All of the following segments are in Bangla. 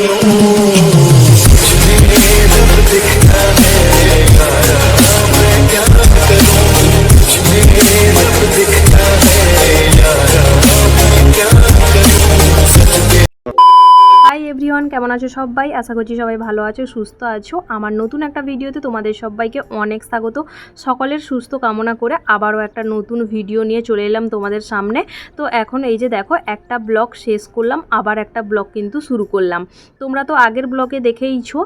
ਨੂੰ ਜਿਵੇਂ ਰੱਬ ਦਿਖਦਾ ਹੈ কেমন আছো সবাই? আশা করছি সবাই ভালো আছো, সুস্থ আছো। আমার নতুন একটা ভিডিওতে তোমাদের সবাইকে অনেক স্বাগত। সকলের সুস্থ কামনা করে আবারও একটা নতুন ভিডিও নিয়ে চলে এলাম তোমাদের সামনে। তো এখন এই যে দেখো, একটা ব্লগ শেষ করলাম, আবার একটা ব্লগ কিন্তু শুরু করলাম। তোমরা তো আগের ব্লগে দেখেইছো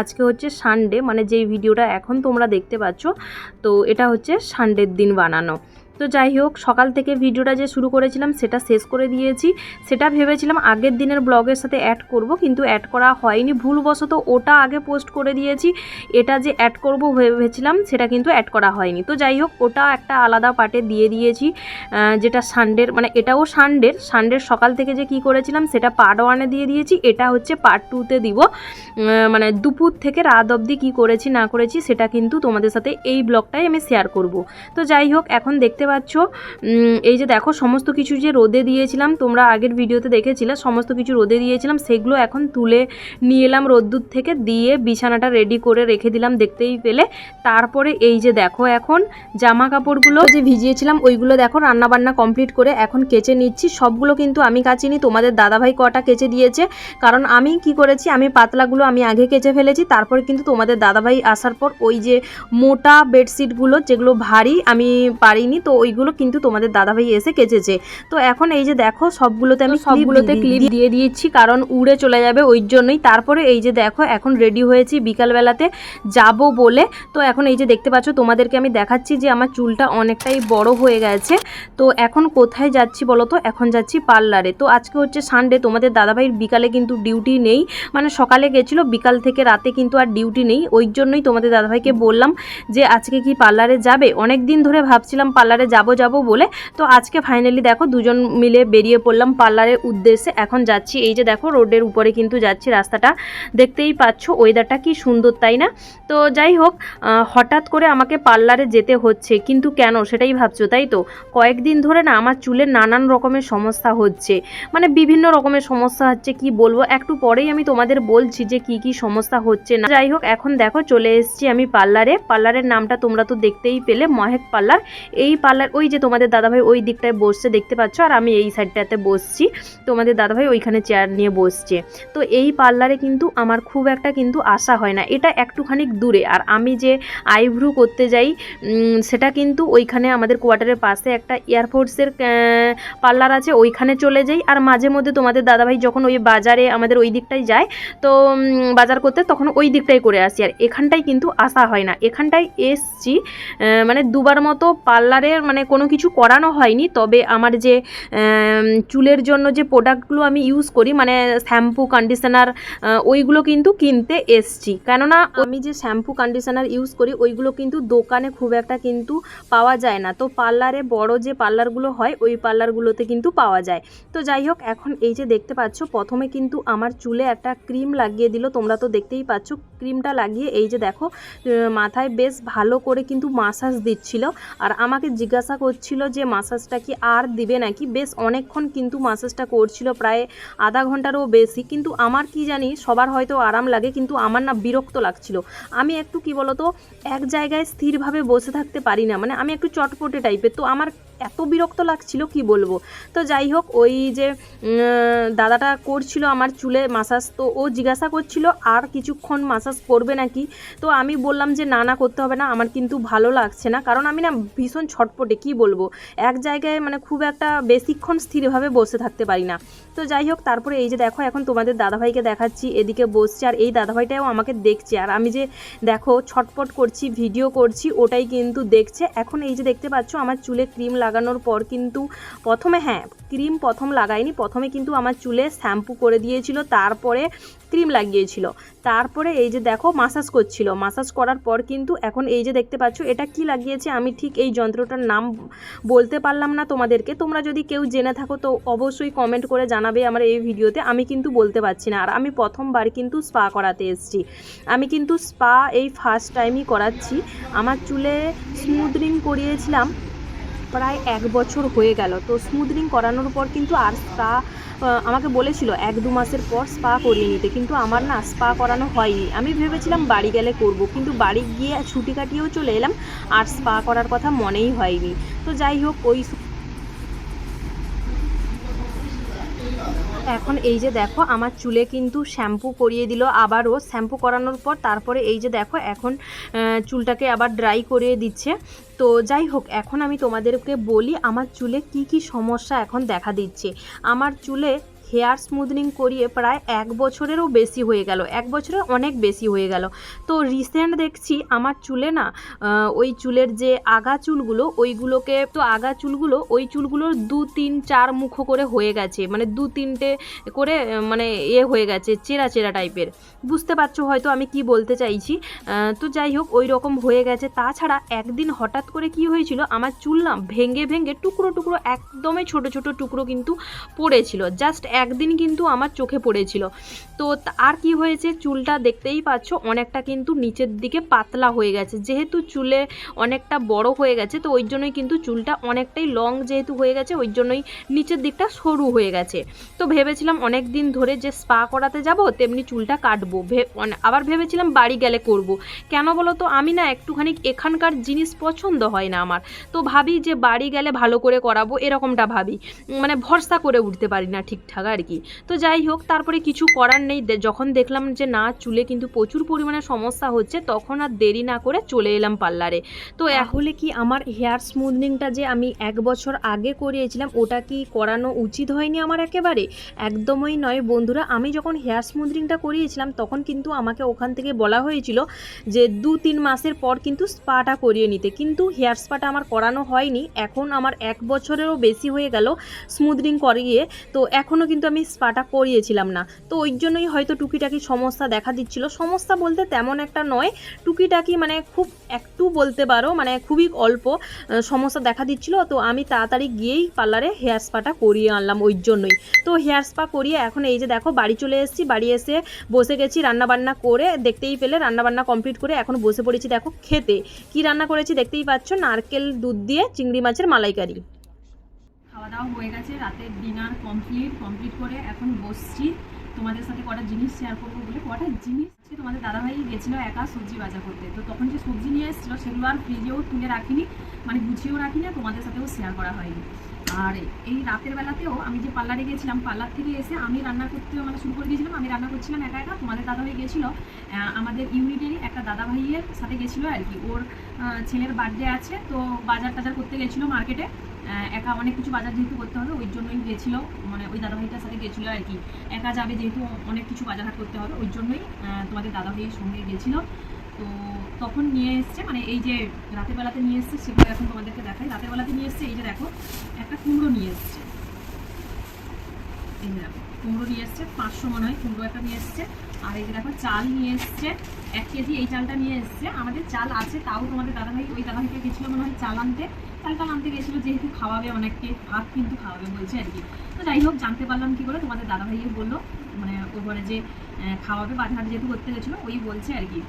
আজকে হচ্ছে সানডে মানে যেই ভিডিওটা এখন তোমরা দেখতে পাচ্ছ, তো এটা হচ্ছে সানডের দিন বানানো। তো যাই হোক, সকাল থেকে ভিডিওটা যে শুরু করেছিলাম সেটা শেষ করে দিয়েছি। সেটা ভেবেছিলাম আগের দিনের ব্লগের সাথে অ্যাড করব, কিন্তু অ্যাড করা হয়নি। ভুলবশত ওটা আগে পোস্ট করে দিয়েছি। এটা যে অ্যাড করব ভেবেছিলাম, সেটা কিন্তু অ্যাড করা হয়নি। তো যাই হোক, ওটা একটা আলাদা পার্টে দিয়ে দিয়েছি যেটা সানডের মানে এটাও সানডের সানডের সকাল থেকে যে কি করেছিলাম, সেটা পার্ট ওয়ানে দিয়ে দিয়েছি। এটা হচ্ছে পার্ট টুতে দিব। মানে দুপুর থেকে রাত অবধি কী করেছি, না করেছি, সেটা কিন্তু তোমাদের সাথে এই ব্লগটাই আমি শেয়ার করব। তো যাই হোক, এখন দেখতে পাচ্ছ। এই যে দেখো, সমস্ত কিছু যে রোদে দিয়েছিলাম, তোমরা আগের ভিডিওতে দেখেছিলে, সমস্ত কিছু রোদে দিয়েছিলাম, সেগুলো এখন তুলে নিয়ে এলাম রোদ্দুর থেকে, দিয়ে বিছানাটা রেডি করে রেখে দিলাম দেখতেই পেলে। তারপরে এই যে দেখো এখন জামা কাপড়গুলো যে ভিজিয়েছিলাম, ওইগুলো দেখো রান্না বান্না কমপ্লিট করে এখন কেচে নিচ্ছি। সবগুলো কিন্তু আমি কাচিনি, তোমাদের দাদাভাই কটা কেচে দিয়েছে। কারণ আমি কি করেছি, আমি পাতলাগুলো আমি আগে কেচে ফেলেছি, তারপরে কিন্তু তোমাদের দাদাভাই আসার পর ওই যে মোটা বেডশিটগুলো যেগুলো ভারী, আমি পারিনি। তো ওইগুলো কিন্তু তোমাদের দাদাভাই এসে কেচেছে। তো এখন এই যে দেখো সবগুলোতে আমি সবগুলোতে ক্লিপ দিয়ে দিয়েছি কারণ উড়ে চলে যাবে ওই জন্যই। তারপরে এই যে দেখো এখন রেডি হয়েছি বিকালবেলাতে যাব বলে। তো এখন এই যে দেখতে পাচ্ছ তোমাদেরকে আমি দেখাচ্ছি যে আমার চুলটা অনেকটাই বড় হয়ে গেছে। তো এখন কোথায় যাচ্ছি বলো তো? এখন যাচ্ছি পার্লারে। তো আজকে হচ্ছে সানডে তোমাদের দাদাভাইয়ের বিকালে কিন্তু ডিউটি নেই। মানে সকালে গেছিল বিকাল থেকে রাতে কিন্তু আর ডিউটি নেই। ওই জন্যই তোমাদের দাদাভাইকে বললাম যে আজকে কি পার্লারে যাবে? অনেক দিন ধরে ভাবছিলাম পার্লারে যাব যাব বলে, তো আজকে ফাইনালি দেখো দুজন মিলে বেরিয়ে পড়লাম পার্লারের উদ্দেশ্যে। এখন যাচ্ছি এই যে দেখো রোডের উপরে কিন্তু যাচ্ছি রাস্তাটা। দেখতেই পাচ্ছ ওয়েদারটা কি সুন্দর, তাই না? তো যাই হোক হঠাৎ করে আমাকে পার্লারে যেতে হচ্ছে, কিন্তু কেন সেটাই ভাবছ, তাই তো? কয়েকদিন ধরে না আমার চুলের নানান রকমের সমস্যা হচ্ছে। মানে বিভিন্ন রকমের সমস্যা হচ্ছে, কি বলব? একটু পরেই আমি তোমাদের বলছি যে কি কি সমস্যা হচ্ছে না। যাই হোক, এখন দেখো চলে এসেছি আমি পার্লারে। পার্লারের নামটা তোমরা তো দেখতেই পেলে, মহেক পার্লার। এই পার্লার ওই যে তোমাদের দাদাভাই ওই দিকটায় বসছে, দেখতে পাচ্ছ? আর আমি এই সাইডটাতে বসছি। তোমাদের দাদাভাই ওইখানে চেয়ার নিয়ে বসছে। তো এই পার্লারে কিন্তু আমার খুব একটা কিন্তু আশা হয় না। এটা একটুখানি দূরে। আর আমি যে আইব্রু করতে যাই সেটা কিন্তু ওইখানে আমাদের কোয়ার্টারের পাশে একটা এয়ারফোর্সের পার্লার আছে, ওইখানে চলে যাই। আর মাঝে মধ্যে তোমাদের দাদাভাই যখন ওই বাজারে আমাদের ওই দিকটাই যায়, তো বাজার করতে, তখন ওই দিকটাই করে আসি। আর এখানটাই কিন্তু আসা হয় না। এখানটায় এসছি মানে দুবার মতো পার্লারের মানে কোনো কিছু করানো হয়নি, তবে আমার যে চুলের জন্য যে প্রোডাক্টগুলো আমি ইউজ করি মানে শ্যাম্পু কন্ডিশনার ওইগুলো কিন্তু কিনতে এসছি। কেননা আমি যে শ্যাম্পু কন্ডিশনার ইউজ করি, ওইগুলো কিন্তু দোকানে খুব একটা কিন্তু পাওয়া যায় না। তো পার্লারে বড় যে পার্লারগুলো হয়, ওই পার্লারগুলোতে কিন্তু পাওয়া যায়। তো যাই হোক, এখন এই যে দেখতে পাচ্ছ, প্রথমে কিন্তু আমার চুলে একটা ক্রিম লাগিয়ে দিল, তোমরা তো দেখতেই পাচ্ছ ক্রিমটা লাগিয়ে এই যে দেখো মাথায় বেশ ভালো করে কিন্তু মাসাজ দিচ্ছিল। আর আমাকে জিজ্ঞাসা করছিল যে মাসাজটা কি আর দিবে নাকি? বেশ অনেকক্ষণ কিন্তু মাসাজটা করছিল, প্রায় আধা ঘন্টারও বেশি। কিন্তু আমার কি জানি, সবার হয়তো আরাম লাগে, কিন্তু আমার না বিরক্ত লাগছিল। আমি একটু কি বলতো, এক জায়গায় স্থিরভাবে বসে থাকতে পারি না। মানে আমি একটু চটপটে টাইপের তো আমার এত বিরক্ত লাগছিল, কি বলব? তো যাই হোক, ওই যে দাদাটা করছিল আমার চুলে মাসাজ তো ও জিজ্ঞাসা করছিল, আর কিছুক্ষণ মাসাজ করবে নাকি? তো আমি বললাম যে, না না, করতে হবে না, আমার কিন্তু ভালো লাগছে না। কারণ আমি না ভীষণ ছটপটে, কি বলব? এক জায়গায় মানে খুব একটা বেশিক্ষণ স্থিরভাবে বসে থাকতে পারি না। তো যাই হোক, তারপরে এই যে দেখো, এখন তোমাদের দাদাভাইকে দেখাচ্ছি, এদিকে বসছে, আর এই দাদাভাইটাও আমাকে দেখছে। আর আমি যে, দেখো, ছটপট করছি, ভিডিও করছি, ওটাই কিন্তু দেখছে। এখন এই যে দেখতে পাচ্ছ, আমার চুলে ক্রিম লাগানো লাগানোর পর কিন্তু প্রথমে হ্যাঁ ক্রিম প্রথম লাগাইনি, প্রথমে কিন্তু আমার চুলে শ্যাম্পু করে দিয়েছিল, তারপরে ক্রিম লাগিয়েছিল। তারপরে এই যে দেখো মাসাজ করছিল। মাসাজ করার পর কিন্তু এখন এই যে দেখতে পাচ্ছ, এটা কি লাগিয়েছে, আমি ঠিক এই যন্ত্রটার নাম বলতে পারলাম না তোমাদেরকে। তোমরা যদি কেউ জেনে থাকো, তো অবশ্যই কমেন্ট করে জানাবে আমার এই ভিডিওতে, আমি কিন্তু বলতে পারছি না। আর আমি প্রথমবার কিন্তু স্পা করাতে এসেছি। আমি কিন্তু স্পা এই ফার্স্ট টাইমই করাচ্ছি। আমার চুলে স্মুথনিং করিয়েছিলাম প্রায় এক বছর হয়ে গেল। তো স্মুথনিং করানোর পর কিন্তু আর স্পা আমাকে বলেছিল এক দু মাসের পর স্পা করিয়ে নিতে। কিন্তু আমার না স্পা করানো হয়নি। আমি ভেবেছিলাম বাড়ি গেলে করব, কিন্তু বাড়ি গিয়ে ছুটি কাটিয়েও চলে এলাম। আর স্পা করার কথা মনেই হয়নি। তো যাই হোক, ওই এখন এই যে দেখো, আমার চুলে কিন্তু শ্যাম্পু করিয়ে দিল আবারও। শ্যাম্পু করানোর পর তারপরে এই যে দেখো, এখন চুলটাকে আবার ড্রাই করিয়ে দিচ্ছে। তো যাই হোক, এখন আমি তোমাদেরকে বলি আমার চুলে কি কি সমস্যা এখন দেখা দিচ্ছে। আমার চুলে হেয়ার স্মুথনিং করিয়ে প্রায় এক বছরেরও বেশি হয়ে গেল, এক বছরের অনেক বেশি হয়ে গেল। তো রিসেন্ট দেখছি আমার চুলে না ওই চুলের যে আগা চুলগুলো, ওইগুলোকে, তো আগা চুলগুলো, ওই চুলগুলোর দু, তিন, চার মুখো করে হয়ে গেছে মানে দু, তিনটে করে মানে এ হয়ে গেছে, চেরা চেরা টাইপের। বুঝতে পারছ হয়তো আমি কি বলতে চাইছি? তো যাই হোক, ওই রকম হয়ে গেছে। তাছাড়া একদিন হঠাৎ করে কি হয়েছিল, আমার চুল না ভেঙে ভেঙে টুকরো টুকরো, একদমই ছোট ছোট টুকরো কিন্তু পড়েছিল। জাস্ট একদিন কিন্তু আমার চোখে পড়েছিল। তো আর কি হয়েছে? চুলটা দেখতেই পাচ্ছ, অনেকটা কিন্তু নিচের দিকে পাতলা হয়ে গেছে। যেহেতু চুলে অনেকটা বড় হয়ে গেছে, তো ওই জন্যই কিন্তু চুলটা অনেকটাই লং যেহেতু হয়ে গেছে, ওই জন্যই নিচের দিকটা সরু হয়ে গেছে। তো ভেবেছিলাম অনেক দিন ধরে যে স্পা করাতে যাব, তেমনি চুলটা কাটবো। আবার ভেবেছিলাম বাড়ি গেলে করব। কেন বলো তো, আমি না একটুখানি এখানকার জিনিস পছন্দ হয় না আমার। তো ভাবি যে বাড়ি গেলে ভালো করে করাবো, এরকমটা ভাবি। মানে ভরসা করে উঠতে পারি না ঠিকঠাক। আর কি। তো যাই হোক, তারপরে কিছু করার নেই। যখন দেখলাম যে না, চুলে কিন্তু প্রচুর পরিমাণে সমস্যা হচ্ছে, তখন আর দেরি না করে চলে এলাম পার্লারে। তো তাহলে কি আমার হেয়ার স্মুথনিংটা যে আমি এক বছর আগে করিয়েছিলাম, ওটা কি করানো উচিত হয়নি আমার একেবারে? একদমই নয়। বন্ধুরা, আমি যখন হেয়ার স্মুথনিংটা করিয়েছিলাম, তখন কিন্তু আমাকে ওখান থেকে বলা হয়েছিল যে দু তিন মাসের পর কিন্তু স্পাটা করিয়ে নিতে। কিন্তু হেয়ার স্পাটা আমার করানো হয়নি। এখন আমার এক বছরেরও বেশি হয়ে গেল স্মুথনিং করিয়ে। তো এখনও কিন্তু আমি স্পাটা করিয়েছিলাম না। তো ওই জন্যই হয়তো টুকিটাকি সমস্যা দেখা দিচ্ছিল। সমস্যা বলতে তেমন একটা নয়। টুকিটাকি মানে খুব একটু বলতে পারো মানে খুবই অল্প সমস্যা দেখা দিচ্ছিল। তো আমি তাড়াতাড়ি গিয়েই পার্লারে হেয়ার স্পাটা করিয়ে আনলাম ওই জন্যই। তো হেয়ার স্পা করিয়ে এখন এই যে দেখো, বাড়ি চলে এসেছি। বাড়ি এসে বসে গেছি রান্নাবান্না করে। দেখতেই পেলে রান্নাবান্না কমপ্লিট করে এখন বসে পড়েছি দেখো খেতে। কি রান্না করেছি দেখতেই পাচ্ছ? নারকেল দুধ দিয়ে চিংড়ি মাছের মালাইকারি। খাওয়া দাওয়া হয়ে গেছে, রাতের ডিনার কমপ্লিট কমপ্লিট করে এখন বসছি। তোমাদের সাথে কটা জিনিস শেয়ার করব বলে? কটা জিনিস তোমাদের দাদাভাই গেছিল একা সবজি বাজার করতে। তো তখন যে সবজি নিয়ে এসেছিল সেগুলো আর ফ্রিজেও তুলে রাখিনি মানে গুছিয়েও রাখিনি আর তোমাদের সাথেও শেয়ার করা হয়নি। আর এই রাতের বেলাতেও আমি যে পার্লারে গেছিলাম, পার্লার থেকে এসে আমি রান্না করতে মানে শুরু করে দিয়েছিলাম, আমি রান্না করছিলাম একা একা। তোমাদের দাদাভাই গেছিল আমাদের ইউনিটেরই একটা দাদাভাইয়ের সাথে গেছিল আর কি। ওর ছেলের বার্থডে আছে, তো বাজার টাজার করতে গেছিল মার্কেটে একা অনেক কিছু বাজার যেহেতু করতে হবে, ওই জন্যই গেছিল মানে ওই দাদাভাইটার সাথে গেছিল আর কি। একা যাবে যেহেতু অনেক কিছু বাজার হাট করতে হবে, ওই জন্যই তোমাদের দাদাভাইয়ের সঙ্গে গেছিল। তো তখন নিয়ে এসছে মানে এই যে রাতের বেলাতে নিয়ে এসছে, সেগুলো এখন তোমাদেরকে দেখাই। রাতের বেলাতে নিয়ে এসছে, এই যে দেখো, একটা কুমড়ো নিয়ে এসছে। এই যে দেখো, কুমড়ো নিয়ে এসছে, পাঁচশো মনে হয় কুমড়ো একটা নিয়ে এসছে। আর এই যে দেখো, চাল নিয়ে এসছে, এক কেজি এই চালটা নিয়ে এসছে। আমাদের চাল আছে, তাও তোমাদের দাদাভাই, ওই দাদাভাইকে গেছিল মনে হয় চাল আনতে। চালটা আনতে গেছিল যেহেতু খাওয়াবে অনেককে, ভাত কিন্তু খাওয়াবে বলছে আর কি। তো যাই হোক, জানতে পারলাম কি করে তোমাদের দাদাভাইও বলল মানে ও বলে যে খাওয়াবে বাজার যেহেতু করতে গেছিল, ওই বলছে আর কি।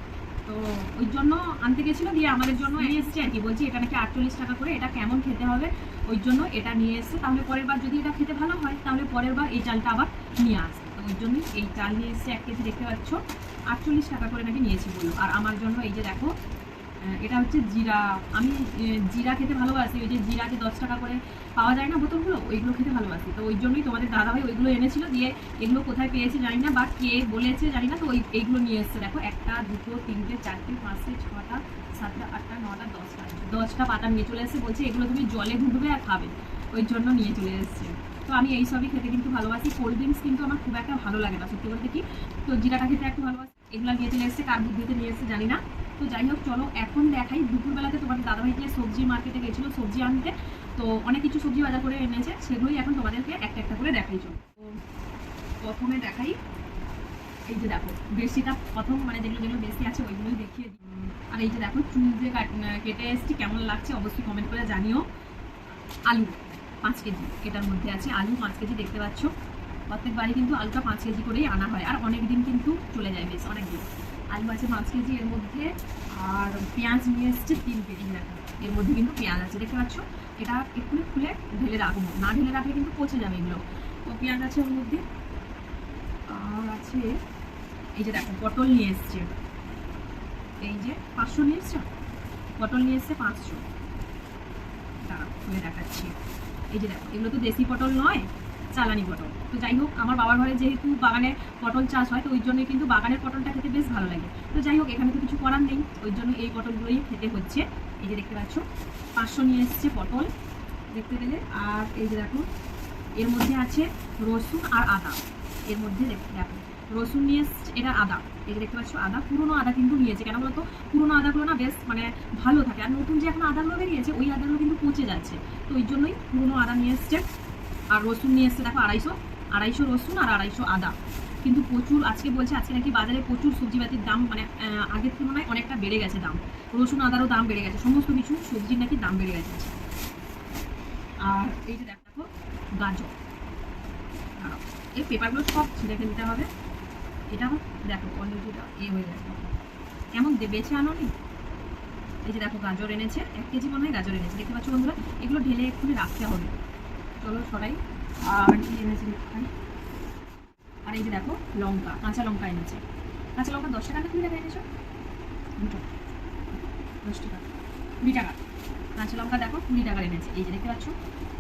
তো ওই জন্য আনতে গেছিল দিয়ে আমাদের জন্য নিয়ে এসছে আর কি, বলছি এটা নাকি আটচল্লিশ টাকা করে, এটা কেমন খেতে হবে? ওই জন্য এটা নিয়ে এসছে, তাহলে পরের বার যদি এটা খেতে ভালো হয়, তাহলে পরের বার এই চালটা আবার নিয়ে আসবে তো ওই জন্যই এই চাল নিয়ে এসছে এক কেজি, দেখতে পাচ্ছ, আটচল্লিশ টাকা করে নাকি নিয়েছি বলল। আর আমার জন্য এই যে দেখো এটা হচ্ছে জিরা। আমি জিরা খেতে ভালোবাসি। ওই যে জিরা যে দশ টাকা করে পাওয়া যায় না বোতলগুলো? ওইগুলো খেতে ভালোবাসি। তো ওই জন্যই তোমাদের দাদাভাই ওইগুলো এনেছিল দিয়ে এগুলো কোথায় পেয়েছে জানি না, বা কে বলেছে জানি না, তো ওই এইগুলো নিয়ে এসছে। দেখো, একটা, দুটো, তিনটে, চারটে, পাঁচটে, ছটা, সাতটা, আটটা, নটা, দশটা দশটা পাতা নিয়ে চলে এসেছে। বলছে এগুলো তুমি জলে ডুববে আর খাবে। ওই জন্য নিয়ে চলে এসেছে। তো আমি এই সবই খেতে কিন্তু ভালোবাসি। কোল্ড ড্রিঙ্কস কিন্তু আমার খুব একটা ভালো লাগে না, সত্যি বলতে কি? তো জিরাটা খেতে একটু ভালোবাসি। এগুলো নিয়ে চলে এসেছে, কার বুদ্ধিতে নিয়ে এসেছে জানি না। তো যাই হোক, চলো এখন দেখাই। দুপুরবেলাতে তোমাদের দাদাভাই যে সবজি মার্কেটে গেছিল, সবজি আনতে। তো অনেক কিছু সবজি বাজার করে এনেছে, সেগুলোই এখন তোমাদেরকে একটা একটা করে দেখাই চলো। প্রথমে দেখাই। এই যে দেখো, বেশিটা প্রথম মানে যেগুলো যেগুলো বেশি আছে ওইগুলোই দেখিয়ে দিই। আর এই যে দেখো, চুল যে কেটে এসছি, কেমন লাগছে অবশ্যই কমেন্ট করে জানিও। আলু, পাঁচ কেজি, এটার মধ্যে আছে আলু, পাঁচ কেজি দেখতে পাচ্ছ। প্রত্যেকবারই কিন্তু আলুটা পাঁচ কেজি করেই আনা হয়, আর অনেক দিন কিন্তু চলে যায় বেশ অনেক দিন আলু আছে পাঁচ কেজি এর মধ্যে, আর পেঁয়াজ নিয়ে এসছে তিন কেজি দেখো এর মধ্যে কিন্তু পেঁয়াজ আছে, দেখতে পাচ্ছ? এটা এক্ষুনি খুলে ঢেলে রাখব। না ঢেলে রাখলে কিন্তু পচে যাবে এগুলো। তো পেঁয়াজ আছে ওর মধ্যে, আর আছে, এই যে দেখো, পটল নিয়ে এসছে। এই যে পাঁচশো নিয়ে এসছে? পটল নিয়ে এসছে পাঁচশো। দাঁড়াও খুলে দেখাচ্ছি। এই যে দেখো, এগুলো তো দেশি পটল নয় চালানি পটল। তো যাই হোক, আমার বাবার ঘরে যেহেতু বাগানে পটল চাষ হয়, তো ওই জন্য কিন্তু বাগানের পটলটা খেতে বেশ ভালো লাগে। তো যাই হোক, এখানে তো কিছু করার নেই, ওই জন্য এই পটলগুলোই খেতে হচ্ছে। এই যে দেখতে পাচ্ছ, পাঁচশো নিয়ে এসছে পটল, দেখতে পেলে। আর এই যে দেখো, এর মধ্যে আছে রসুন আর আদা। এর মধ্যে দেখ- রসুন নিয়ে এটা আদা। এই যে দেখতে পাচ্ছ, আদা, পুরোনো আদা কিন্তু নিয়েছে। কেন বলতো, পুরোনো আদাগুলো না বেশ মানে ভালো থাকে। আর নতুন যে এখন আদাগুলো বেরিয়েছে, ওই আদাগুলো কিন্তু পচে যাচ্ছে। তো ওই জন্যই পুরোনো আদা নিয়ে এসছে। আর রসুন নিয়ে এসছে, দেখো আড়াইশো আড়াইশো রসুন আর আড়াইশো আদা। কিন্তু প্রচুর আজকে বলছে, আজকে নাকি বাজারে প্রচুর সবজি সবজিপাতির দাম মানে আগের তুলনায় অনেকটা বেড়ে গেছে দাম। রসুন আদারও দাম বেড়ে গেছে, সমস্ত কিছু সবজির নাকি দাম বেড়ে গেছে আর এই যে দেখো, গাজর। এই পেপারগুলো সব ছিঁড়ে ফেলতে হবে। এটা দেখো অলরেডি এ হয়ে গেছে। কেমন দে, বেছে আনো নি? এই যে দেখো, গাজর এনেছে, এক কেজি মনে হয় গাজর এনেছে। দেখতে পাচ্ছ বন্ধুরা? এগুলো ঢেলে এক্ষুনি রাখতে হবে। চলো সরাই আর কি এনেছে আর এই যে দেখো, লঙ্কা, কাঁচা লঙ্কা এনেছে। কাঁচা লঙ্কা দশ টাকা না টাকা এনেছো? দুটো। দশ টাকা। কুড়ি টাকা। কাঁচা লঙ্কা দেখো, কুড়ি টাকা এনেছে। এই যে দেখতে পাচ্ছ,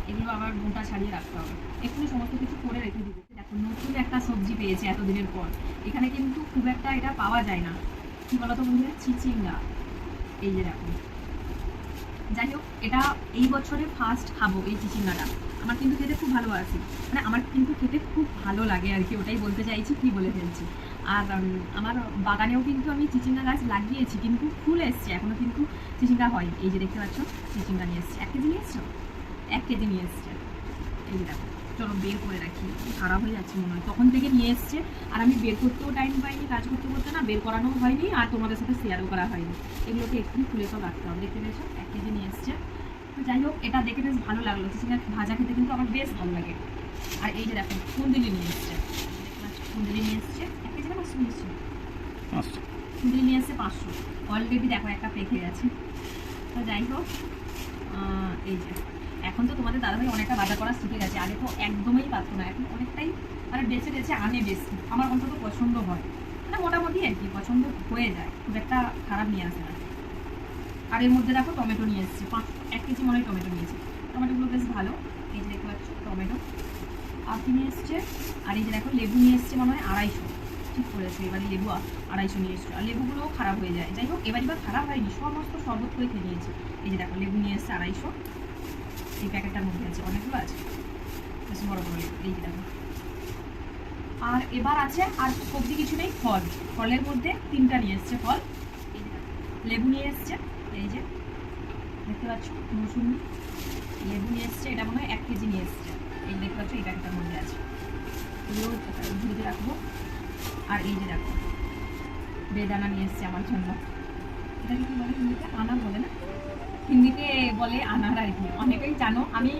এগুলো আবার মোটা ছাড়িয়ে রাখতে হবে। এক্ষুনি সমস্ত কিছু করে রেখে দিবে দেখো, নতুন একটা সবজি পেয়েছে এতদিনের পর। এখানে কিন্তু খুব একটা এটা পাওয়া যায় না। কি বলতো বন্ধুরা? চিচিঙ্গা। এই যে দেখো। যাই হোক, এটা এই বছরে ফার্স্ট খাব এই চিচিঙ্গাটা। আমার কিন্তু খেতে খুব ভালো আছে। মানে আমার কিন্তু খেতে খুব ভালো লাগে আর কি, ওটাই বলতে চাইছি, কি বলে ফেলছি। আর আমার বাগানেও কিন্তু আমি চিচিঙ্গা গাছ লাগিয়েছি, কিন্তু ফুল এসছে এখনও কিন্তু চিচিঙ্গা হয় এই যে দেখতে পাচ্ছ, চিচিঙ্গা নিয়ে এসছে। এক কেজি নিয়ে এসছো? এক কেজি নিয়ে এসছে। এই যে দেখো, চলো বের করে রাখি। খারাপ হয়ে যাচ্ছে মনে হয়। তখন থেকে নিয়ে এসছে, আর আমি বের করতেও টাইম পাইনি, কাজ করতে করতে না বের করানো হয়নি, আর তোমাদের সাথে শেয়ারও করা হয়নি। এগুলোকে একটু খুলে সব রাখতে হবে। দেখতে পেয়েছ? এক কেজি নিয়ে এসছে। তো যাই হোক এটা দেখে বেশ ভালো লাগল। চিচিঙ্গা ভাজা খেতে কিন্তু আমার বেশ ভালো লাগে। আর এই যে দেখো কুন্দুলি নিয়ে এসছে। কুন্দুলি নিয়ে এসছে। এক কেজি না পাঁচশো নিয়ে কুন্দুলি নিয়ে এসছে পাঁচশো। অলরেডি দেখো একটা পেকে গেছে। তো যাই হোক এই যে। এখন তো তোমাদের দাদাভাই অনেকটা বাজার করা শিখে গেছে। আগে তো একদমই পারতো না। এখন অনেকটাই মানে বেছে বেছে আনে বেশি। আমার অন্তত পছন্দ হয়। মানে মোটামুটি আর কি পছন্দ হয়ে যায়। খুব একটা খারাপ নিয়ে আসে না। আর এর মধ্যে দেখো টমেটো নিয়ে এসেছি। পাঁচ এক কেজি মনে হয় টমেটো নিয়েছি। টমেটোগুলো বেশ ভালো। এই যে দেখতে পাচ্ছ, টমেটো। কি নিয়ে এসছে? আর এই যে দেখো, লেবু নিয়ে এসছে মনে হয় আড়াইশো। ঠিক করেছে, এবারে লেবু আড়াইশো নিয়ে এসছে। আর লেবুগুলোও খারাপ হয়ে যায়। যাই হোক, এবার এবার খারাপ হয়নি, সমস্ত শরবত করে খেয়ে নিয়েছি। এই যে দেখো, লেবু নিয়ে এসছে আড়াইশো। এই প্যাকেটটার মধ্যে আছে অনেকগুলো আছে। বেশ বড় বড় লেবু। এই যে দেখো। আর এবার আছে, আর সবজি কিছু নেই, ফল। ফলের মধ্যে তিনটা নিয়ে এসছে ফল। লেবু নিয়ে এসছে। এই যে দেখতে পাচ্ছ? মৌসুমি লেবু নিয়ে এসছে, এটা মনে হয় এক কেজি নিয়ে এসছে। এই দেখতে পাচ্ছ, এই প্যাকেটটার মধ্যে আছে। এগুলো ঝুড়িতে রাখব। আর এই যে দেখো, বেদানা নিয়ে এসছে আমার জন্য। এটাকে কি বলে হিন্দিতে? আনা বলে না? হিন্দিতে বলে আনার আর কি। অনেকেই জানো, আমি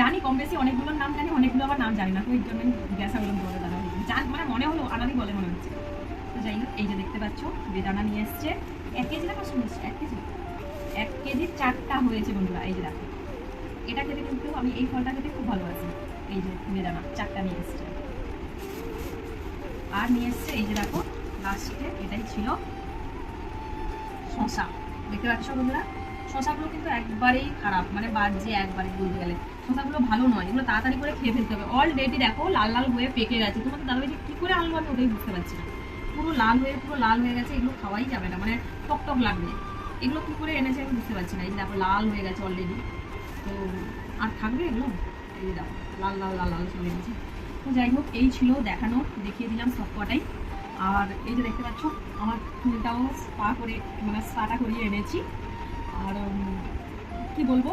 জানি কম বেশি অনেকগুলোর নাম জানি, অনেকগুলো আবার নাম জানি না। তো ওই জন্য জিজ্ঞাসা করলাম তোমাদের দাদা জান মানে মনে হলো আনারই বলে মনে হচ্ছে। তো যাই হোক, এই যে দেখতে পাচ্ছ, বেদানা নিয়ে এসছে। এক কেজি না, পাঁচশো এক কেজি। এক কেজি চারটা হয়েছে বন্ধুরা, এই যে দেখো। এটা খেতে কিন্তু আমি এই ফলটা খেতে খুব ভালোবাসি। এই যে বেদানা চারটা নিয়ে এসছে। আর নিয়ে এসছে এই যে দেখো লাস্টে এটাই ছিল শশা দেখতে পাচ্ছ বন্ধুরা? শশাগুলো কিন্তু একবারেই খারাপ মানে বাজে একবারে বলতে গেলে। শশাগুলো ভালো নয়, এগুলো তাড়াতাড়ি করে খেয়ে ফেলতে হবে। অলরেডি দেখো, লাল লাল হয়ে পেকে গেছে। তোমাদের দাদা ভাই কী করে আনলো আমি ওটাই বুঝতে পারছি না। পুরো লাল হয়ে, পুরো লাল হয়ে গেছে, এগুলো খাওয়াই যাবে না মানে টক টক লাগবে। এগুলো কী করে এনেছে আমি বুঝতে পারছি না। এই দেখো, লাল হয়ে গেছে অলরেডি তো আর থাকবে এগুলো? এই দেখো, লাল লাল লাল লাল চলে গেছে তো যাই হোক, এই ছিল দেখানো দেখিয়ে দিলাম সব কটাই আর এই যে দেখতে পাচ্ছ, আমার চুলটাও স্পা করে মানে স্পাটা করিয়ে এনেছি। আর কি বলব?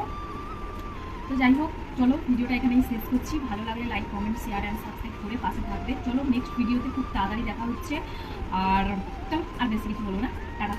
তো যাই হোক, চলো ভিডিওটা এখানেই শেষ করছি। ভালো লাগলে like comment share and subscribe করে পাশে থাকবে। চলো নেক্সট ভিডিওতে খুব তাড়াতাড়ি দেখা হচ্ছে। আর চলো, আর বেশি কিছু বলব না। টাটা